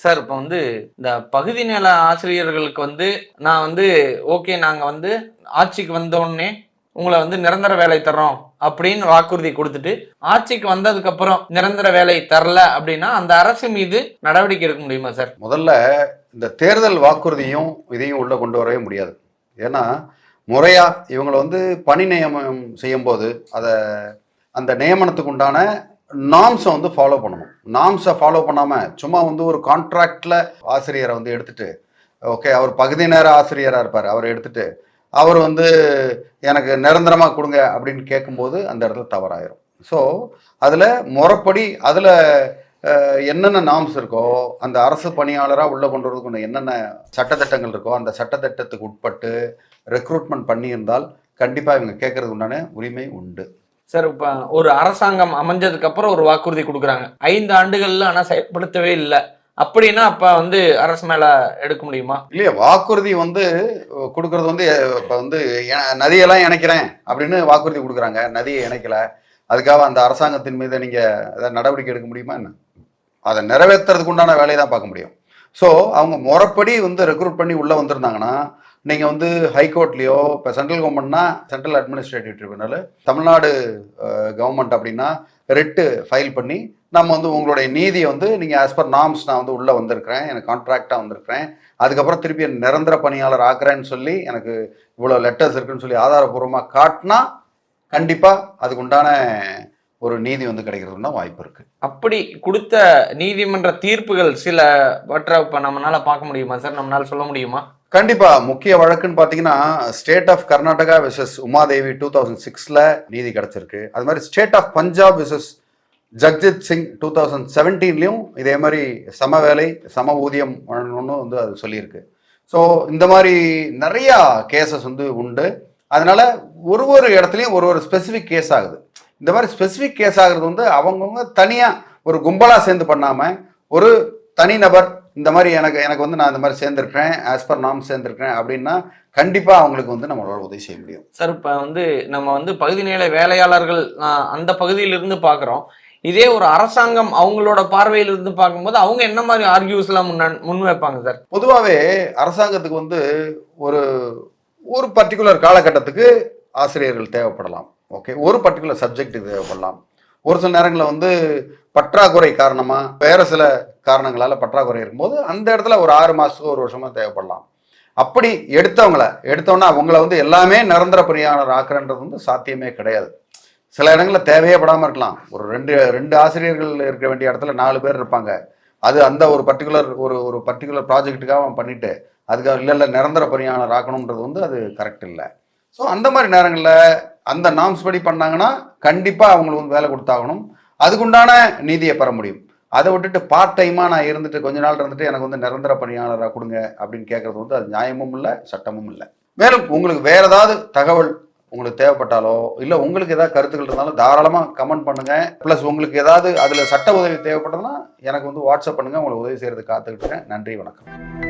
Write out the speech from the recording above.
Sir இப்போ வந்து இந்த பகுதி நில ஆசிரியர்களுக்கு வந்து நான் வந்து ஓகே நாங்கள் வந்து ஆட்சிக்கு வந்தோடனே உங்களை வந்து நிரந்தர வேலை தர்றோம் அப்படின்னு வாக்குறுதி கொடுத்துட்டு ஆட்சிக்கு வந்ததுக்கு அப்புறம் நிரந்தர வேலை தரல அப்படின்னா அந்த அரசு மீது நடவடிக்கை எடுக்க முடியுமா சார்? முதல்ல இந்த தேர்தல் வாக்குறுதியும் இதையும் உள்ள கொண்டு வரவே முடியாது. ஏன்னா முறையாக இவங்களை வந்து பணி நியமனம் செய்யும்போது அதை அந்த நியமனத்துக்கு உண்டான நாம்ஸை வந்து ஃபாலோ பண்ணணும். நாம்ஸை ஃபாலோ பண்ணாமல் சும்மா வந்து ஒரு கான்ட்ராக்டில் ஆசிரியரை வந்து எடுத்துட்டு ஓகே அவர் பகுதி நேர ஆசிரியராக இருப்பார். அவரை எடுத்துட்டு அவர் வந்து எனக்கு நிரந்தரமாக கொடுங்க அப்படின்னு கேட்கும்போது அந்த இடத்துல தவறாயிரும். ஸோ அதில் முறைப்படி அதில் என்னென்ன நாம்ஸ் இருக்கோ அந்த அரசு பணியாளராக உள்ளே கொண்டு வரதுக்கு என்னென்ன சட்டத்திட்டங்கள் இருக்கோ அந்த சட்டத்திட்டத்துக்கு உட்பட்டு ரெக்ரூட்மெண்ட் பண்ணியிருந்தால் கண்டிப்பாக இவங்க கேட்கறதுக்கு உண்டான உரிமை உண்டு. சார் இப்போ ஒரு அரசாங்கம் அமைஞ்சதுக்கு அப்புறம் ஒரு வாக்குறுதி கொடுக்குறாங்க. ஐந்து ஆண்டுகள்ல ஆனால் செயல்படுத்தவே இல்லை. அப்படின்னா அப்ப வந்து அரசு மேல எடுக்க முடியுமா? இல்லையா வாக்குறுதி வந்து கொடுக்கறது வந்து இப்போ வந்து நதியெல்லாம் இணைக்கிறேன் அப்படின்னு வாக்குறுதி கொடுக்குறாங்க. நதியை இணைக்கல. அதுக்காக அந்த அரசாங்கத்தின் மீது நீங்கள் ஏதாவது நடவடிக்கை எடுக்க முடியுமா என்ன? அதை நிறைவேற்றுறதுக்கு உண்டான வேலையை தான் பார்க்க முடியும். ஸோ அவங்க முறைப்படி வந்து ரெக்ரூட் பண்ணி உள்ளே வந்திருந்தாங்கன்னா நீங்கள் வந்து ஹைகோர்ட்லேயோ இப்போ central கவர்மெண்ட்னா central administrative tribunal Tamil Nadu government அப்படின்னா ரெட்டு ஃபைல் பண்ணி நம்ம வந்து உங்களுடைய நீதியை வந்து நீங்கள் ஆஸ் பர் நார்ம்ஸ் நான் வந்து உள்ளே வந்திருக்கிறேன் எனக்கு கான்ட்ராக்டாக வந்திருக்கிறேன். அதுக்கப்புறம் திருப்பி நிரந்தர பணியாளர் ஆக்குறேன்னு சொல்லி எனக்கு இவ்வளோ லெட்டர்ஸ் இருக்குன்னு சொல்லி ஆதாரபூர்வமாக காட்டினா கண்டிப்பாக அதுக்கு உண்டான ஒரு நீதி வந்து கிடைக்கிறதுனா தான் வாய்ப்பு இருக்குது அப்படி கொடுத்த நீதிமன்ற தீர்ப்புகள் சில வற்ற இப்போ நம்மளால பார்க்க முடியுமா? சார் நம்மளால சொல்ல முடியுமா? கண்டிப்பா முக்கிய வழக்குன்னு பாத்தீங்கன்னா state of Karnataka versus Umadevi two thousand சிக்ஸ்ல நீதி கிடைச்சிருக்கு. அது மாதிரி state of Punjab versus Jagjit Singh two thousand செவன்டீன்லையும் இதே மாதிரி சம வேலை சம ஊதியம் வழங்கணும்னு வந்து அது சொல்லியிருக்கு. ஸோ இந்த மாதிரி நிறையா கேசஸ் வந்து உண்டு. அதனால ஒரு ஒரு இடத்துலையும் ஒரு ஒரு ஸ்பெசிஃபிக் கேஸ் ஆகுது. இந்த மாதிரி ஸ்பெசிஃபிக் கேஸ் ஆகுறது வந்து அவங்கவுங்க தனியாக ஒரு கும்பலாக சேர்ந்து பண்ணாமல் ஒரு தனிநபர் இந்த மாதிரி எனக்கு எனக்கு வந்து நான் இந்த மாதிரி சேர்ந்துருக்கிறேன் ஆஸ் பர் நாம் சேர்ந்துருக்கிறேன் அப்படின்னா கண்டிப்பாக அவங்களுக்கு வந்து நம்மளால உதவி செய்ய முடியும். சார் இப்ப வந்து நம்ம வந்து பகுதி நேர வேலையாளர்கள் அந்த பகுதியிலிருந்து பார்க்குறோம் இதே ஒரு அரசாங்கம் அவங்களோட பார்வையிலிருந்து பார்க்கும்போது அவங்க என்ன மாதிரி ஆர்கியூஸ் எல்லாம் முன்ன முன் வைப்பாங்க சார் பொதுவாகவே அரசாங்கத்துக்கு வந்து ஒரு ஒரு பர்டிகுலர் காலகட்டத்துக்கு ஆசிரியர்கள் தேவைப்படலாம். ஓகே ஒரு பர்டிகுலர் சப்ஜெக்ட்டுக்கு தேவைப்படலாம். ஒரு சில நேரங்களில் வந்து பற்றாக்குறை காரணமாக வேறு சில காரணங்களால் பற்றாக்குறை இருக்கும்போது அந்த இடத்துல ஒரு ஆறு மாதத்துக்கு ஒரு வருஷமாக தேவைப்படலாம். அப்படி எடுத்தவங்கள எடுத்தோன்னா அவங்கள வந்து எல்லாமே நிரந்தர பணியாளர் ஆக்குறன்றது வந்து சாத்தியமே கிடையாது. சில இடங்களில் தேவையே படாமல் இருக்கலாம். ஒரு ரெண்டு ரெண்டு ஆசிரியர்கள் இருக்க வேண்டிய இடத்துல நாலு பேர் இருப்பாங்க. அது அந்த ஒரு பர்டிகுலர் ஒரு ஒரு பர்டிகுலர் ப்ராஜெக்ட்டுக்காக அவன் பண்ணிவிட்டு அதுக்காக இல்லை இல்லை நிரந்தர பணியாளர் ஆக்கணுன்றது வந்து அது கரெக்ட் இல்லை. ஸோ அந்த மாதிரி நேரங்களில் அந்த நாம்ஸ் படி பண்ணாங்கன்னா கண்டிப்பாக அவங்களுக்கு வந்து வேலை கொடுத்தாகணும். அதுக்குண்டான நீதியை பெற முடியும். அதை விட்டுட்டு பார்ட் டைமாக நான் இருந்துட்டு கொஞ்ச நாள் இருந்துட்டு எனக்கு வந்து நிரந்தர பணியாளராக கொடுங்க அப்படின்னு கேட்குறது வந்து அது நியாயமும் இல்லை சட்டமும் இல்லை. மேலும் உங்களுக்கு வேற ஏதாவது தகவல் உங்களுக்கு தேவைப்பட்டாலோ இல்லை உங்களுக்கு ஏதாவது கருத்துக்கள் இருந்தாலும் தாராளமாக கமெண்ட் பண்ணுங்கள் ப்ளஸ் உங்களுக்கு ஏதாவது அதில் சட்ட உதவி தேவைப்பட்டதுன்னா எனக்கு வந்து வாட்ஸ்அப் பண்ணுங்கள் உங்களுக்கு உதவி செய்கிறது காத்துக்கிட்டு நன்றி வணக்கம்.